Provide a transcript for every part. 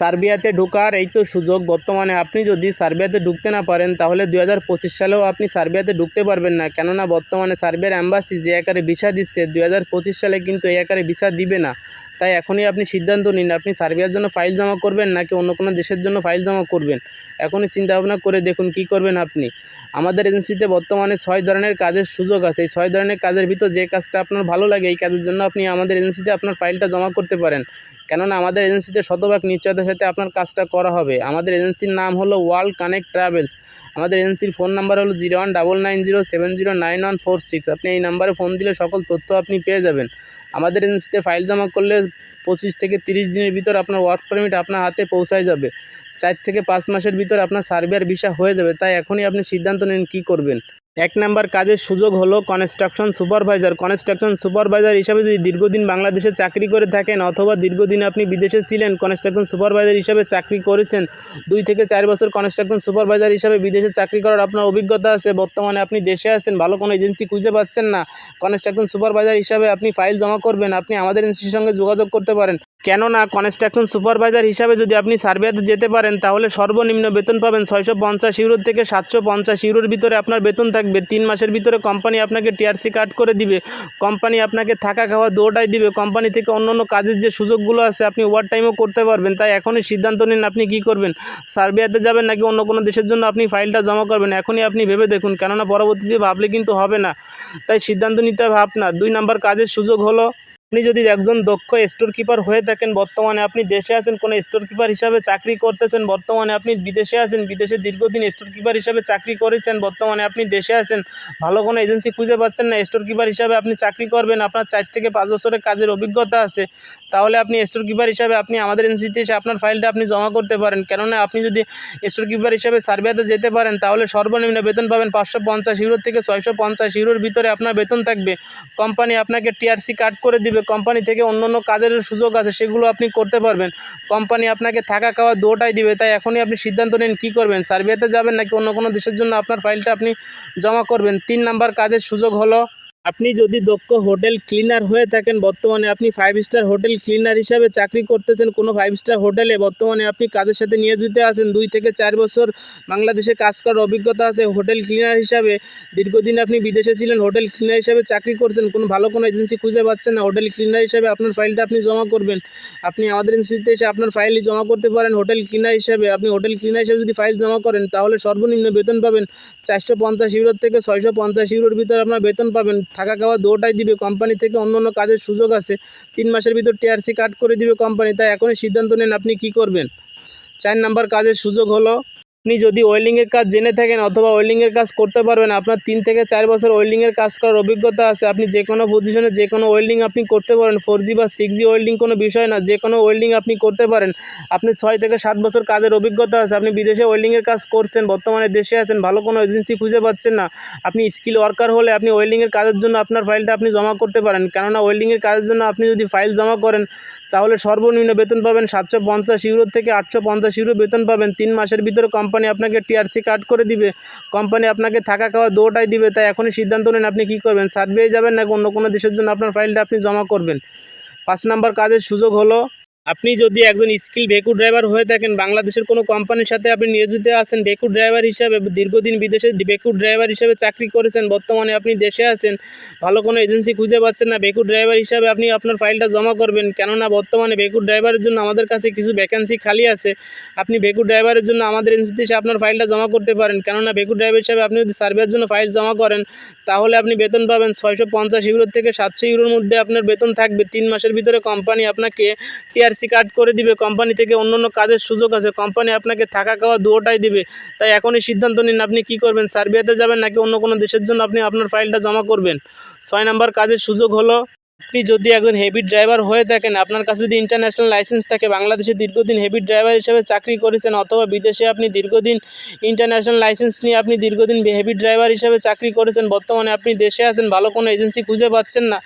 সার্বিয়াতে ঢোকার এই তো সুযোগ বর্তমানে। আপনি যদি সার্বিয়াতে ঢুকতে না পারেন, তাহলে দু হাজার পঁচিশ সালেও আপনি সার্বিয়াতে ঢুকতে পারবেন না। কেননা বর্তমানে সার্বিয়ার অ্যাম্বাসি যে আকারে ভিসা দিচ্ছে দু হাজার পঁচিশ সালে কিন্তু এই আকারে ভিসা দিবে না। তাই এখনই আপনি সিদ্ধান্ত নিন, আপনি সার্বিয়ার জন্য ফাইল জমা করবেন নাকি অন্য কোনো দেশের জন্য ফাইল জমা করবেন। এখনই চিন্তাভাবনা করে দেখুন কি করবেন আপনি। আমাদের এজেন্সিতে বর্তমানে ছয় ধরনের কাজের সুযোগ আছে। এই ছয় ধরনের কাজের ভিতর যে কাজটা আপনার ভালো লাগে, এই কাজের জন্য আপনি আমাদের এজেন্সিতে আপনার ফাইলটা জমা করতে পারেন। কেননা আমাদের এজেন্সিতে শতভাগ নিশ্চয়তার সাথে আপনার কাজটা করা হবে। আমাদের এজেন্সির নাম হলো ওয়ার্ল্ড কানেক্ট ট্রাভেলস। আমাদের এজেন্সির ফোন নাম্বার হলো zero one double nine zero seven zero nine one four six. আপনি এই নাম্বারে ফোন দিলে সকল তথ্য আপনি পেয়ে যাবেন। আমাদের এজেন্সিতে ফাইল জমা করলে পঁচিশ থেকে তিরিশ দিনের ভিতর আপনার ওয়ার্ক পারমিট আপনার হাতে পৌঁছায় যাবে। চার থেকে পাঁচ মাসের ভিতর আপনার সার্বিয়ার ভিসা হয়ে যাবে, তাই এখনই আপনি সিদ্ধান্ত নিন কী করবেন। এক নাম্বার কাজের সুযোগ হলো কনস্ট্রাকশন সুপারভাইজার কনস্ট্রাকশন সুপারভাইজার হিসাবে যদি দীর্ঘদিন বাংলাদেশে চাকরি করে থাকেন অথবা দীর্ঘদিন আপনি বিদেশে ছিলেন কনস্ট্রাকশন সুপারভাইজার হিসাবে চাকরি করেছেন, দুই থেকে চার বছর কনস্ট্রাকশন সুপারভাইজার হিসাবে বিদেশে চাকরি করার আপনার অভিজ্ঞতা আছে, বর্তমানে আপনি দেশে আছেন, ভালো কোনো এজেন্সি খুঁজে পাচ্ছেন না কনস্ট্রাকশন সুপারভাইজার হিসাবে আপনি ফাইল জমা করবেন, আপনি আমাদের এজেন্সির সঙ্গে যোগাযোগ করতে পারেন। কেননা কনস্ট্রাকশন সুপারভাইজার হিসাবে যদি আপনি সার্বিয়াতে যেতে পারেন, তাহলে সর্বনিম্ন বেতন পাবেন ছয়শো পঞ্চাশ ইউরোর থেকে সাতশো পঞ্চাশ ইউরোর ভিতরে আপনার বেতন থাকবে। তিন মাসের ভিতরে কোম্পানি আপনাকে টিআরসি কাট করে দিবে। কোম্পানি আপনাকে থাকা খাওয়া দুটাই দিবে। কোম্পানি থেকে অন্য অন্য কাজের যে সুযোগগুলো আছে, আপনি ওভার টাইমও করতে পারবেন। তাই এখনই সিদ্ধান্ত নিন আপনি কি করবেন। সার্বিয়াতে যাবেন নাকি অন্য কোনো দেশের জন্য আপনি ফাইলটা জমা করবেন? এখনই আপনি ভেবে দেখুন, কেননা পরবর্তীতে ভাবলে কিন্তু হবে না। তাই সিদ্ধান্ত নিতে হবে আপনার। দুই নাম্বার কাজের সুযোগ হলো আপনি যদি একজন দক্ষ স্টোর কিপার হয়ে থাকেন, বর্তমানে আপনি দেশে আছেন, কোনো স্টোর কিপার হিসাবে চাকরি করতেছেন, বর্তমানে আপনি বিদেশে আছেন, বিদেশে দীর্ঘদিন স্টোর কিপার হিসাবে চাকরি করেছেন, বর্তমানে আপনি দেশে আছেন, ভালো কোনো এজেন্সি খুঁজে পাচ্ছেন না স্টোর কিপার হিসাবে আপনি চাকরি করবেন, আপনার চার থেকে পাঁচ বছরের কাজের অভিজ্ঞতা আছে, তাহলে আপনি স্টোর কিপার হিসাবে আপনি আমাদের এজেন্সিতে এসে আপনার ফাইলটা আপনি জমা করতে পারেন। কেননা আপনি যদি স্টোর কিপার হিসাবে সার্বিয়াতে যেতে পারেন, তাহলে সর্বনিম্ন বেতন পাবেন পাঁচশো পঞ্চাশ ইউরো থেকে ছয়শো পঞ্চাশ ইউরোর ভিতরে আপনার বেতন থাকবে। কোম্পানি আপনাকে টিআরসি কাট করে দিবে। কোম্পানি থেকে অন্য অন্য কাজের সুযোগ আছে, সেগুলো আপনি করতে পারবেন। কোম্পানি আপনাকে থাকা খাওয়া দুটাই দিবে, তাই এখনই আপনি সিদ্ধান্ত নিন কী করবেন। সার্বিয়াতে যাবেন নাকি অন্য কোনো দেশের জন্য আপনার ফাইলটা আপনি জমা করবেন। তিন নাম্বার কাজের সুযোগ হলো আপনি যদি দক্ষ হোটেল ক্লিনার হয়ে থাকেন, বর্তমানে আপনি ফাইভ স্টার হোটেল ক্লিনার হিসাবে চাকরি করতেছেন, কোনো ফাইভ স্টার হোটেলে বর্তমানে আপনি কাজের সাথে নিয়োজিত আছেন, দুই থেকে চার বছর বাংলাদেশে কাজ করার অভিজ্ঞতা আছে, হোটেল ক্লিনার হিসাবে দীর্ঘদিন আপনি বিদেশে ছিলেন, হোটেল ক্লিনার হিসাবে চাকরি করছেন, কোনো ভালো কোনো এজেন্সি খুঁজে পাচ্ছেন না, হোটেল ক্লিনার হিসাবে আপনার ফাইলটা আপনি জমা করবেন। আপনি আমাদের এজেন্সিতে এসে আপনার ফাইলই জমা করতে পারেন, হোটেল ক্লিনার হিসাবে। আপনি হোটেল ক্লিনার হিসাবে যদি ফাইল জমা করেন, তাহলে সর্বনিম্ন বেতন পাবেন চারশো পঞ্চাশ ইউরোর থেকে ছয়শো পঞ্চাশ ইউরোর ভিতরে আপনার বেতন পাবেন। থাকা খাওয়া দুটাই দিবে। কোম্পানি থেকে অন্য অন্য কাজের সুযোগ আছে। তিন মাসের ভিতর টিআরসি কাট করে দিবে কোম্পানি। তাই এখনই সিদ্ধান্ত নেন আপনি কি করবেন। চার নাম্বার কাজের সুযোগ হলো আপনি যদি ওয়েল্ডিংয়ের কাজ জেনে থাকেন অথবা ওয়েল্ডিংয়ের কাজ করতে পারবেন, আপনার তিন থেকে চার বছর ওয়েল্ডিংয়ের কাজ করার অভিজ্ঞতা আছে। আপনি যে কোনো পজিশনে যে কোনো ওয়েল্ডিং আপনি করতে পারেন। ফোর জি বা সিক্স জি ওয়েল্ডিং কোনো বিষয় না যে কোনো ওয়েল্ডিং আপনি করতে পারেন। আপনি ছয় থেকে সাত বছর কাজের অভিজ্ঞতা আছে। আপনি বিদেশে ওয়েল্ডিংয়ের কাজ করছেন, বর্তমানে দেশে আছেন, ভালো কোনো এজেন্সি খুঁজে পাচ্ছেন না। আপনি স্কিল ওয়ার্কার হলে আপনি ওয়েল্ডিংয়ের কাজের জন্য আপনার ফাইলটা আপনি জমা করতে পারেন। কেননা ওয়েল্ডিংয়ের কাজের জন্য আপনি যদি ফাইল জমা করেন, তাহলে সর্বনিম্ন বেতন পাবেন সাতশো পঞ্চাশ ইউরো থেকে আটশো পঞ্চাশ ইউরো বেতন পাবেন। তিন মাসের ভিতরে কোম্পানি আপনাকে টিআরসি কাট করে দিবে কোম্পানি আপনাকে থাকা খাওয়া দুটাই দিবে, তাই এখনই সিদ্ধান্ত নেন আপনি কী করবেন। সার্ভে যাবেন নাকি অন্য কোনো দেশের জন্য আপনার ফাইলটা আপনি জমা করবেন। পাঁচ নাম্বার কাজের সুযোগ হলো আপনি যদি একজন স্কিল ভেকু ড্রাইভার হয়ে থাকেন, বাংলাদেশের কোনো কোম্পানির সাথে আপনি নিয়োজিত আছেন ভেকু ড্রাইভার হিসাবে দীর্ঘদিন বিদেশে ভেকু ড্রাইভার হিসাবে চাকরি করেছেন, বর্তমানে আপনি দেশে আছেন, ভালো কোনো এজেন্সি খুঁজে পাচ্ছেন না ভেকু ড্রাইভার হিসাবে আপনি আপনার ফাইলটা জমা করবেন। কেননা, বর্তমানে ভেকু ড্রাইভারের জন্য আমাদের কাছে কিছু ভ্যাকেন্সি খালি আছে। আপনি ভেকু ড্রাইভারের জন্য আমাদের এজেন্সিতে এসে আপনার ফাইলটা জমা করতে পারেন। কেননা ভেকু ড্রাইভার হিসাবে আপনি যদি সার্ভের জন্য ফাইল জমা করেন, তাহলে আপনি বেতন পাবেন ছয়শো পঞ্চাশ ইউরো থেকে সাতশো ইউরোর মধ্যে আপনার বেতন থাকবে। তিন মাসের ভিতরে কোম্পানি আপনাকে টিআরসি কার্ড করে দিবে কোম্পানি থেকে অন্য অন্য কাজের সুযোগ আছে কোম্পানি আপনাকে থাকা খাওয়া দুটাই দিবে। তাই এখনই সিদ্ধান্ত নিন আপনি কি করবেন, সার্বিয়াতে যাবেন নাকি অন্য কোনো দেশের জন্য আপনি আপনার ফাইলটা জমা করবেন? ছয় নাম্বার কাজের সুযোগ হলো আপনি যদি একজন হেভি ড্রাইভার হয়ে থাকেন, আপনার কাছে যদি ইন্টারন্যাশনাল লাইসেন্স থাকে, বাংলাদেশে দীর্ঘদিন হেভি ড্রাইভার হিসেবে চাকরি করেছেন অথবা বিদেশে আপনি দীর্ঘদিন ইন্টারন্যাশনাল লাইসেন্স নিয়ে আপনি দীর্ঘদিন হেভি ড্রাইভার হিসেবে চাকরি করেছেন, বর্তমানে আপনি দেশে আছেন, ভালো কোনো এজেন্সি খুঁজে পাচ্ছেন না,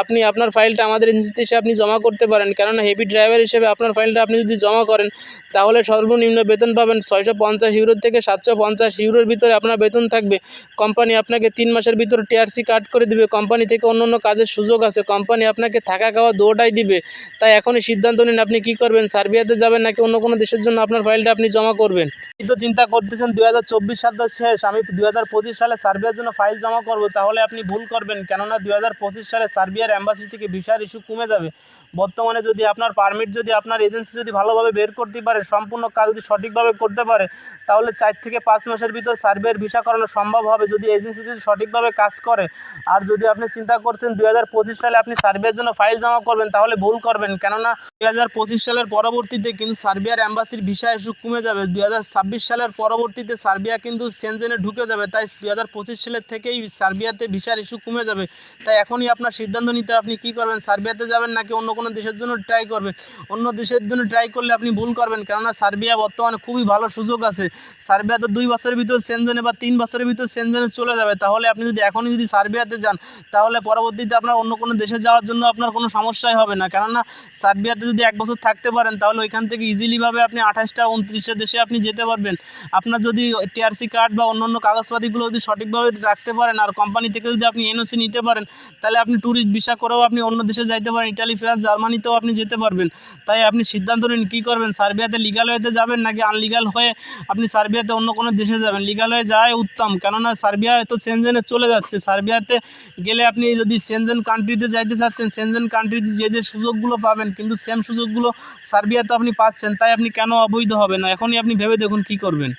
আপনি আপনার ফাইলটা আমাদের এজেন্সিতে এসে আপনি জমা করতে পারেন। কেননা হেভি ড্রাইভার হিসেবে আপনার ফাইলটা আপনি যদি জমা করেন, তাহলে সর্বনিম্ন বেতন পাবেন ছয়শো পঞ্চাশ ইউরোর থেকে সাতশো পঞ্চাশ ইউরোর ভিতরে আপনার বেতন থাকবে। কোম্পানি আপনাকে তিন মাসের ভিতরে টিআরসি কাট করে দিবে। কোম্পানি থেকে অন্য অন্য কাজের সুযোগ আছে। কোম্পানি আপনাকে থাকা খাওয়া দুটাই দিবে। তাই এখনই সিদ্ধান্ত নিন আপনি কী করবেন, সার্বিয়াতে যাবেন নাকি অন্য কোনো দেশের জন্য আপনার ফাইলটা আপনি জমা করবেন? আপনি তো চিন্তা করতেছেন দু হাজার চব্বিশ সাল তো শেষ, আমি দু হাজার পঁচিশ সালে সার্বিয়ার জন্য ফাইল জমা করব, তাহলে আপনি ভুল করবেন। কেননা দু হাজার পঁচিশ সালে সার্বিয়ার অ্যাম্বাসি থেকে ভিসার ইস্যু কমে যাবে। বর্তমানে যদি আপনার পারমিট যদি আপনার এজেন্সি যদি ভালোভাবে বের করতে পারে, সম্পূর্ণ কাজ যদি সঠিকভাবে করতে পারে, তাহলে চার থেকে পাঁচ মাসের ভিতর সার্বিয়ার ভিসা করানো সম্ভব হবে। যদি এজেন্সি যদি সঠিকভাবে কাজ করে, আর যদি আপনি চিন্তা করছেন দু হাজার পঁচিশ সালে আপনি সার্বিয়ার জন্য ফাইল জমা করবেন, তাহলে ভুল করবেন। কেননা দুই হাজার পঁচিশ সালের পরবর্তীতে কিন্তু সার্বিয়ার অ্যাম্বাসির ভিসা ইস্যু কমে যাবে। দুই হাজার ছাব্বিশ সালের পরবর্তীতে সার্বিয়া কিন্তু সেনজেনে ঢুকে যাবে। তাই দু হাজার পঁচিশ সালের থেকেই সার্বিয়াতে ভিসার ইস্যু কমে যাবে। তাই এখনই আপনার সিদ্ধান্ত নিতে আপনি কী করবেন? সার্বিয়াতে যাবেন নাকি অন্য কোনো দেশের জন্য ট্রাই করবেন? অন্য দেশের জন্য ট্রাই করলে আপনি ভুল করবেন। কেননা সার্বিয়া বর্তমানে খুবই ভালো সুযোগ আছে। সার্বিয়াতে দুই বছরের ভিতর সেনজেনে বা তিন বছরের ভিতর সেনজেনে চলে যাবে। তাহলে আপনি যদি এখনই যদি সার্বিয়াতে যান, তাহলে পরবর্তীতে আপনার অন্য কোনো দেশে যাওয়ার জন্য আপনার কোনো সমস্যাই হবে না। কেননা সার্বিয়াতে যদি এক বছর থাকতে পারেন, তাহলে ওইখান থেকে ইজিলিভাবে আপনি আঠাশটা, উনত্রিশটা দেশে আপনি যেতে পারবেন। আপনার যদি টিআরসি কার্ড বা অন্য অন্য কাগজপাতিগুলো যদি সঠিকভাবে রাখতে পারেন আর কোম্পানি থেকে যদি আপনি এনওসি নিতে পারেন, তাহলে আপনি ট্যুরিস্ট ভিসা করেও আপনি অন্য দেশে যাইতে পারেন। ইটালি ফ্রান্স জার্মানিতেও আপনি যেতে পারবেন। তাই আপনি সিদ্ধান্ত নিন কী করবেন, সার্বিয়াতে লিগাল হয়েতে যাবেন নাকি আনলিগাল হয়ে আপনি সার্বিয়াতে অন্য কোনো দেশে যাবেন? লিগাল হয়ে যাওয়াই উত্তম। কেননা সার্বিয়া তো সেনজেনে চলে যাচ্ছে। সার্বিয়াতে গেলে আপনি যদি সেনজেন কান্ট্রিতে যাইতে চাচ্ছেন সেনজেন কান্ট্রিতে যে যে সুযোগগুলো পাবেন, কিন্তু সেম সুযোগগুলো সার্বিয়াতে আপনি পাচ্ছেন, তাই আপনি কেন অবৈধ হবে না? এখনই আপনি ভেবে দেখুন কি করবেন।